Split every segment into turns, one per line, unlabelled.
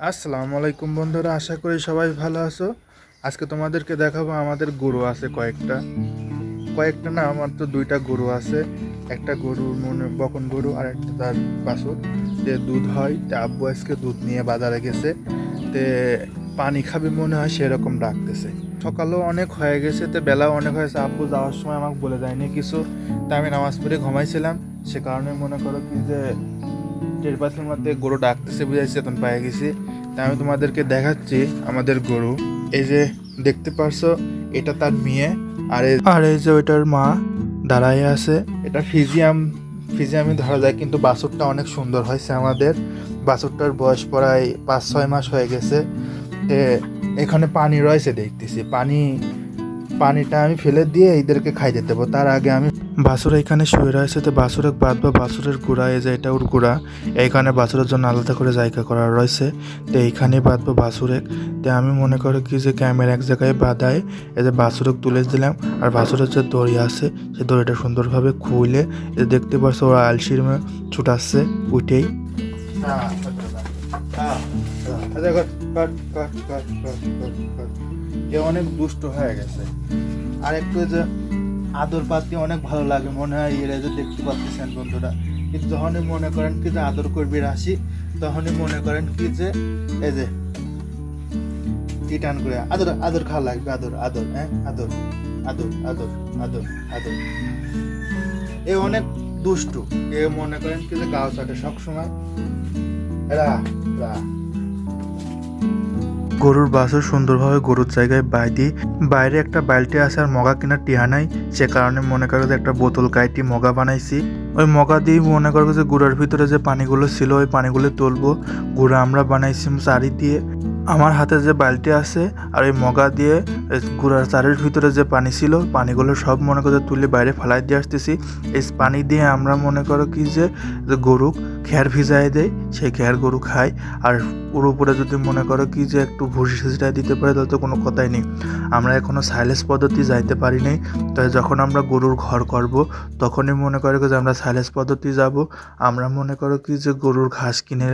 আসসালামু আলাইকুম বন্ধুরা, আশা করি সবাই ভালো আছো। আজকে তোমাদেরকে দেখাবো, আমাদের গরু আছে কয়েকটা। কয়েকটা না, আমার তো দুইটা গরু আছে। একটা গরুর মনে, বকন গরু আর একটা তার বাছুর। যে দুধ হয়, তে আব্বু আজকে দুধ নিয়ে বাজারে গেছে। তে পানি খাবে মনে হয়, সেরকম ডাকতেছে। সকালও অনেক হয়ে গেছে, তে বেলাও অনেক হয়েছে। আব্বু যাওয়ার সময় আমাকে বলে দেয়নি কিছু। তা আমি নামাজ পড়ে ঘুমাইছিলাম, সে কারণে মনে করো কি যে টের পাশের মধ্যে গরু ডাকতেছে, বুঝাইছে তখন পেয়ে গেছি। তা আমি তোমাদেরকে দেখাচ্ছি আমাদের গরু। এই যে দেখতে পারছ, এটা তার মেয়ে, আর আর এই যে ওইটার মা দাঁড়ায় আছে। এটা ফিজিয়াম ফিজিয়ামই ধরা যায়, কিন্তু বাছুরটা অনেক সুন্দর হয়েছে আমাদের। বাছুরটার বয়স প্রায় পাঁচ ছয় মাস হয়ে গেছে। এখানে পানি রয়েছে দেখতেছি। পানি পানিটা আমি ফেলে দিয়ে এদেরকে খাইতে দেবো তার আগে আমি বাছুর এখানে শুয়ে রয়েছে তো বাছুরের বাদ বা বাছুরের গুড়া এই যে এটা ওর গুড়া এইখানে বাছুরের জন্য আলাদা করে জায়গা করা রয়েছে তো এইখানে বাঁধবো বাছুরেক তো আমি মনে করি কি যে ক্যামেরা এক জায়গায় বাঁধায় এই যে বাছুরেক তুলে দিলাম আর বাছুরের যে দড়ি আছে সেই দড়িটা সুন্দরভাবে খুলে দেখতে পাচ্ছ ওরা আলসির ছুটাচ্ছে উঠেই এ অনেক দুষ্ট হয়ে গেছে। আর একটু যে আদর পাতি অনেক ভালো লাগে মনে হয়, এরা যে দেখতে পাচ্ছেন বন্ধুরা। কিন্তু যখনই মনে করেন কি যে আদর করবি রাশি, তখনই মনে করেন কি যে এই যে টান করে, আদর আদর খাওয়া লাগবে, আদর আদর হ্যাঁ? আদর আদর আদর আদর আদর। এ অনেক দুষ্টু। এ মনে করেন কি যে গাও চাটে সবসময়। রা রা গরুর বাছুর সুন্দরভাবে গরুর জায়গায় বাইদি বাইরে একটা বালটি আছে আর মগা কেনার টিহা নাই। সে কারণে মনে করো যে একটা বোতল কাইটি মগা বানাইছি। ওই মগা দিয়ে মনে করো যে গুড়ার ভিতরে যে পানিগুলো ছিল, ওই পানিগুলো তুলবো। গুড়া আমরা বানাইছি চারি দিয়ে। আমার হাতে যে বালতি আছে আর ওই মগা দিয়ে গুড়ার চারের ভিতরে যে পানি ছিল, পানিগুলো সব মনে করো তুলে বাইরে ফেলাই দিয়ে আসতেছি। এই পানি দিয়ে আমরা মনে করো কি যে গরু খ্যার ভিজাই দেয়, সেই খ্যার গরু খায়। আর ওর উপরে যদি মনে করো কি যে একটু ভুসি সেটা দিতে পারে, তাহলে তো কোনো কথাই নেই। আমরা এখনও সাইলেস পদ্ধতি যাইতে পারি নাই। তাই যখন আমরা গরুর ঘর করব, তখনই মনে করো যে আমরা সাইলেন্স পদ্ধতি যাব। আমরা মনে করো কি যে গরুর ঘাস কিনে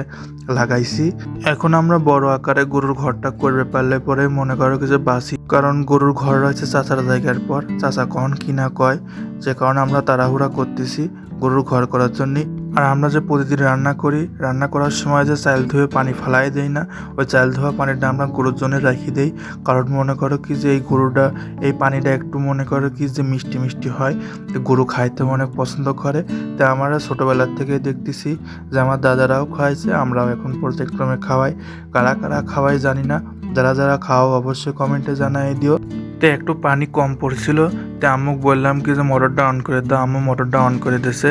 লাগাইছি। এখন আমরা বড় আকারে গরুর ঘরটা করবে পারলে পরে মনে করো কি যে বাসি কারণ গরুর ঘর রয়েছে চাচার জায়গার পর। চাচা কখন কি না কয়, যে কারণে আমরা তাড়াহুড়া করতেছি গরুর ঘর করার জন্য। আর আমরা যে প্রতিদিন রান্না করি, রান্না করার সময় যে চাল ধুয়ে পানি ফেলাই দেই না, ওই চাল ধোয়া পানিটা আমরা গরুর জন্য রাখি দেই। কারণ মনে করো কি যে এই গরুটা, এই পানিটা একটু মনে করো কি যে মিষ্টি মিষ্টি হয়, তো গরু খাইতে অনেক পছন্দ করে। তাই আমরা ছোটোবেলার থেকে দেখতেছি যে আমার দাদারাও খাওয়াইছে আমরাও এখন পর্যায়ক্রমে খাওয়াই। কারা কারা খাওয়াই জানি না। যারা যারা খাও, অবশ্যই কমেন্টে জানাই দিও। তে একটু পানি কম পড়ছিল, তে আম্মুক বললাম কি যে মোটরটা অন করে দাও, আম্মু মোটরটা অন করে দিছে।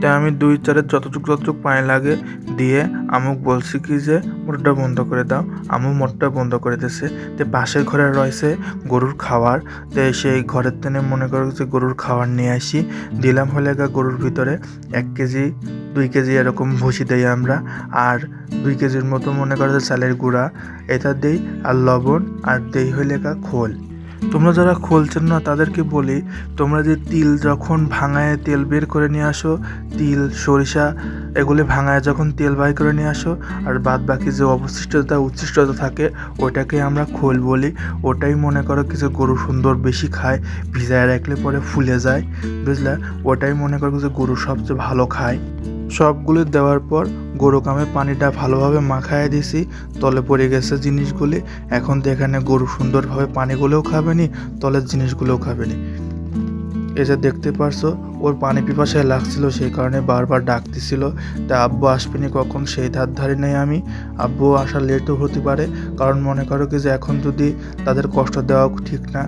তাই আমি দুই চারের যতটুক যতটুক পানি লাগে দিয়ে আমুক বলছি কি যে, মোটরটা বন্ধ করে দাও। আমু মোটরটা বন্ধ করে দিয়েছে তো পাশের ঘরে রয়েছে গরুর খাবার তো সেই ঘরের তেনে মনে করো যে গরুর খাবার নিয়ে আসি। দিলাম হলে গা গরুর ভিতরে এক কেজি, দুই কেজি এরকম ভুসি দেই আমরা। আর দুই কেজির মতো মনে করো যে চালের গুঁড়া। এটা দেই আর লবণ আর দেই হলে খোল। তোমরা যারা খোলছেন না, তাদেরকে বলি, তোমরা যে তিল যখন ভাঙায় তেল বের করে নিয়ে আসো, তিল, সরিষা, এগুলি ভাঙায় যখন তেল বাই করে নিয়ে আসো, আর বাদ বাকি যে অবশিষ্টতা, উচ্ছিষ্টতা থাকে, ওটাকে আমরা খোল বলি। ওটাই মনে করো কিছু গরু সুন্দর বেশি খায়, ভিজায় রাখলে পরে ফুলে যায়, বুঝলে? ওটাই মনে করো যে গরু সবচেয়ে ভালো খায়। সবগুলি দেওয়ার পর গরুকে আমি পানিটা ভালোভাবে মাখায় দিছি। তলে পড়ে গেছে জিনিসগুলি। এখন তো এখানে গরু সুন্দরভাবে পানিগুলোও খাবে নি তলের জিনিসগুলোও খাবে নি এই যে দেখতে পারছ, ওর পানি পিপাসায় লাগছিল, সেই কারণে বারবার ডাকতেছিল তা আব্বু আসবেনি কখন, সেই ধার ধারে নেই আমি। আব্বু আসা লেটও হতে পারে, কারণ মনে করো কি যে এখন যদি তাদের কষ্ট দেওয়া ঠিক না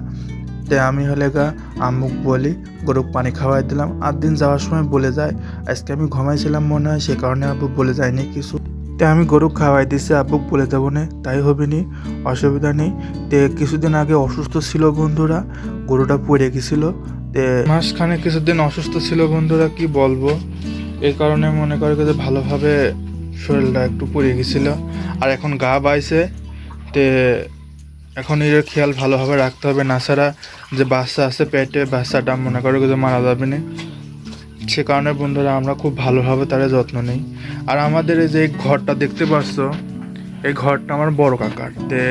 তাই আমি হলে গা আম্মুক বলি গরু পানি খাওয়াই দিলাম। আর দিন যাওয়ার সময় বলে যায়, আজকে আমি ঘুমাইছিলাম মনে হয়, সে কারণে আব্বু বলে যায়নি কিছু। তে আমি গরু খাওয়াই দিছি, আব্বুক বলে দেবো না, তাই হবে নি। অসুবিধা নেই। তে কিছুদিন আগে অসুস্থ ছিল বন্ধুরা, গরুটা পড়ে গেছিল। তে মাসখানে কিছুদিন অসুস্থ ছিল বন্ধুরা, কি বলব? এই কারণে মনে করে যে ভালোভাবে শরীরটা একটু পড়ে গেছিল। আর এখন গা বাইছে। তে এখন এর খেয়াল ভালোভাবে রাখতে হবে। না ছাড়া যে বাচ্চা আছে পেটে, বাচ্চাটা মনে করে যে মারা যাবে না। সে কারণে বন্ধুরা আমরা খুব ভালোভাবে তার যত্ন নিই। আর আমাদের এই যে ঘরটা দেখতে পাচ্ছ এই ঘরটা আমার বড় কাকার। তে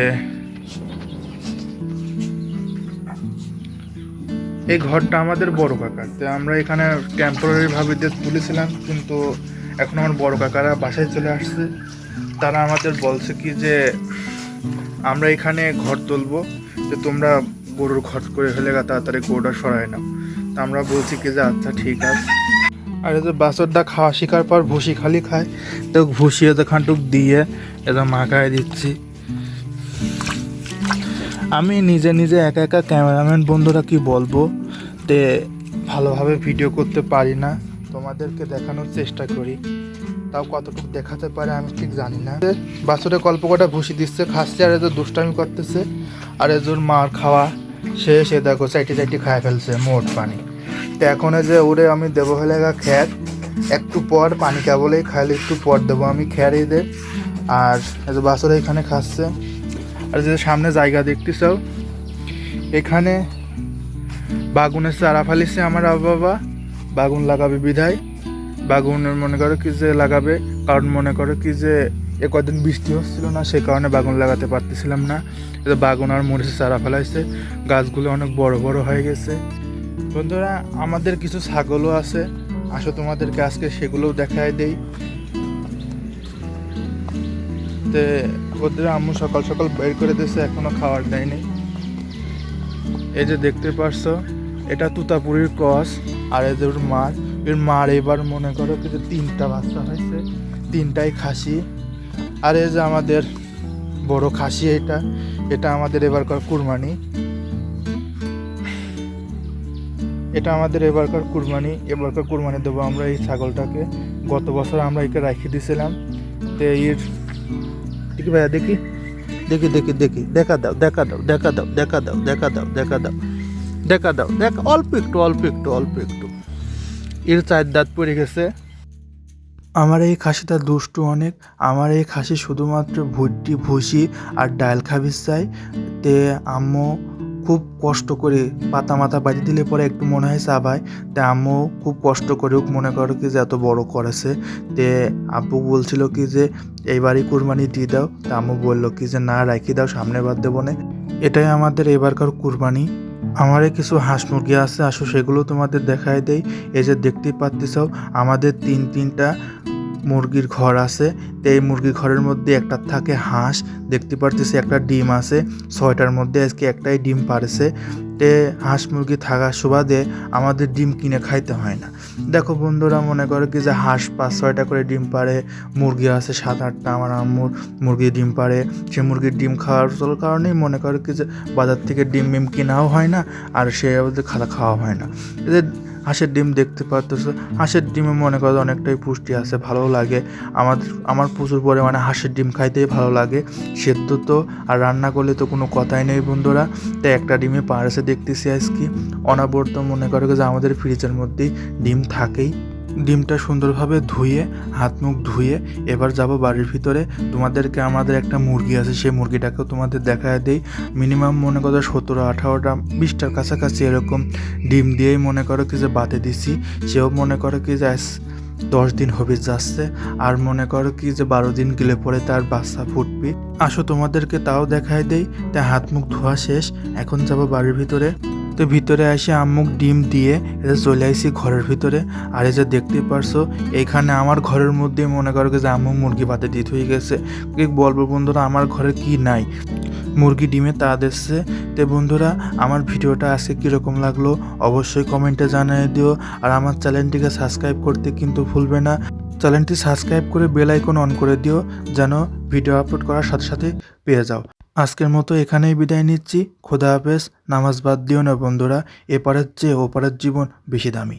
এই ঘরটা আমাদের বড় কাকার। তে আমরা এখানে টেম্পোরারি ভাবে দিয়ে তুলেছিলাম, কিন্তু এখন আমার বড় কাকারা বাসায় চলে আসছে। তারা আমাদের বলছে কি যে আমরা এখানে ঘর তুলবো, যে তোমরা গরুর ঘর করে ফেলে গা, তাড়াতাড়ি গরুটা সরায় না তা আমরা বলছি কি যে আচ্ছা ঠিক আছে। আর এই যে খাওয়া শেখার পর ভুসি খালি খায়। তো ভুসি এতে খানটুক দিয়ে এটা মাখায় দিচ্ছি। আমি নিজে নিজে একা একা ক্যামেরাম্যান বন্ধুরা কি বলব, তে ভালোভাবে ভিডিও করতে পারি না। তোমাদেরকে দেখানোর চেষ্টা করি। তাও কতটুকু দেখাতে পারে আমি ঠিক জানি না। বাছরে কল্প কটা ভুসি দিচ্ছে, খাচ্ছে আর এদের দুষ্টামি করতেছে, আর এজোর মার খাওয়া, সে সে দেখো চাইটি চাইটি খায় ফেলছে মোট পানি। তো এখন যে ওরে আমি দেবো হলে খ্যার, একটু পর পানি কেবলেই খাইলে একটু পর দেবো আমি খ্যার এদের আর যে বাছরে এখানে খাচ্ছে, আর যে সামনে জায়গা দেখতেছ, এখানে বাগুনের চারা ফালিছে আমার বাবা, বাগুন লাগাবে বিধায়। বাগুনের মনে করো কি যে লাগাবে? কারণ মনে করো কি যে এ কদিন বৃষ্টি হচ্ছিল না, সে কারণে বাগুন লাগাতে পারতেছিলাম না। বাগুন আর মরিচের চারা ফেলাইছে। গাছগুলো অনেক বড় বড় হয়ে গেছে। বন্ধুরা, আমাদের কিছু ছাগলও আছে। আসো তোমাদেরকে আজকে সেগুলোও দেখায় দেই। তে ওদের আম্মু সকাল সকাল বের করে দিয়েছে, এখনও খাওয়ার দেয়নি। এই যে দেখতে পারছ, এটা তুতাপুরির ক্রস, আর এদের মার এর মার এবার মনে করো কি যে তিনটা বাচ্চা হয়েছে, তিনটাই খাসি। আর এই যে আমাদের বড় খাসি এটা এটা আমাদের এবারকার কুরবানি। এটা আমাদের এবারকার কুরবানি এবারকার কুরবানি দেবো আমরা এই ছাগলটাকে। গত বছর আমরা একে রেখে দিয়েছিলাম। তো এর দেখি ভাইয়া, দেখি। দেখি দেখি দেখি। দেখা দাও দেখা দাও দেখা দাও দেখা দাও দেখা দাও দেখা দাও দেখা দাও, দেখ অল্প একটু অল্প একটু অল্প একটু। এর চার দাঁত পড়ে গেছে। আমার এই খাসিটা দুষ্টু অনেক। আমার এই খাসি শুধুমাত্র ভুট্টি, ভুসি আর ডাল খাবিস চাই। তে আম্মু খুব কষ্ট করে পাতা মাথা বাজি দিলে পরে একটু মনে হয় চাবায় তে আম্মু খুব কষ্ট করেও মনে করো কি যে এত বড় করেছে। তে আব্বু বলছিল কি যে, এইবারই কুরবানি দিয়ে দাও। তা আম্মু বলল কি যে, না রাখি দাও, সামনে বার দেবো না। এটাই আমাদের এবারকার কুরবানি। আমারে কিছু হাঁস মুরগি আছে, আসো সেগুলো তোমাদের দেখাই দেই। এই যে দেখতেই পাচ্ছ আমাদের তিন তিনটা মুরগির ঘর আছে। তো এই মুরগির ঘরের মধ্যে একটা থাকে হাঁস, দেখতে পারতেছি একটা ডিম আছে। ছয়টার মধ্যে আজকে একটাই ডিম পারেছে। তে হাঁস মুরগি থাকার সুবাদে আমাদের ডিম কিনে খাইতে হয় না। দেখো বন্ধুরা, মনে করে কি যে হাঁস পাঁচ, ছয়টা করে ডিম পারে, মুরগি আছে সাত, আটটা আমার আম্মুর মুরগি ডিম পারে। সে মুরগির ডিম খাওয়ার চল কারণেই মনে করে কি যে বাজার থেকে ডিম মিম কেনাও হয় না, আর সে আমাদের খাওয়া খাওয়া হয় না। এদের হাঁসের ডিম দেখতে পারতেছো হাঁসের ডিমে মনে করো অনেকটাই পুষ্টি আছে ভালো লাগে। আমার আমার প্রচুর পরিমাণে হাঁসের ডিম খাইতেই ভালো লাগে। সেদ্ধ তো, আর রান্না করলে তো কোনো কথাই নেই বন্ধুরা। তাই একটা ডিমে পারসে দেখতেছি আজকে। অনাবর্ত মনে করো যে আমাদের ফ্রিজের মধ্যেই ডিম থাকেই। ডিমটা সুন্দরভাবে ধুয়ে, হাত মুখ ধুয়ে এবার যাব বাড়ির ভিতরে। তোমাদেরকে আমাদের একটা মুরগি আছে, সেই মুরগিটাকেও তোমাদের দেখায় দেই। মিনিমাম মনে করো সতেরো, আঠারোটা, বিশটার কাছাকাছি এরকম ডিম দিয়েই মনে করো কি যে বাতে দিছি। সেও মনে করো কি যে দশ দিন হবে যাচ্ছে, আর মনে করো কি যে বারো দিন গেলে পরে তার বাচ্চা ফুটবে। আসো তোমাদেরকে তাও দেখায় দেই। তাই হাত মুখ ধোয়া শেষ, এখন যাব বাড়ির ভিতরে। তো ভিতরে এসে আম্মুক ডিম দিয়ে এটা চলে আসি ঘরের ভিতরে। আর এই যে দেখতে পারছ, এখানে আমার ঘরের মধ্যে মনে করো যে আম্মু মুরগি পাতে দিতে হয়ে গেছে। বলব বন্ধুরা, আমার ঘরে কি নাই? মুরগি ডিমে তা দিচ্ছে তো বন্ধুরা, আমার ভিডিওটা আজকে কীরকম লাগল অবশ্যই কমেন্টে জানিয়ে দিও। আর আমার চ্যানেলটিকে সাবস্ক্রাইব করতে কিন্তু ভুলবে না। চ্যানেলটি সাবস্ক্রাইব করে বেল আইকন অন করে দিও, যেন ভিডিও আপলোড করার সাথে সাথে পেয়ে যাও। আজকের মতো এখানেই বিদায় নিচ্ছি। খোদা হাফেজ। নামাজ বাদ দিও না বন্ধুরা। এপারের চেয়ে ওপারের জীবন বেশি দামি।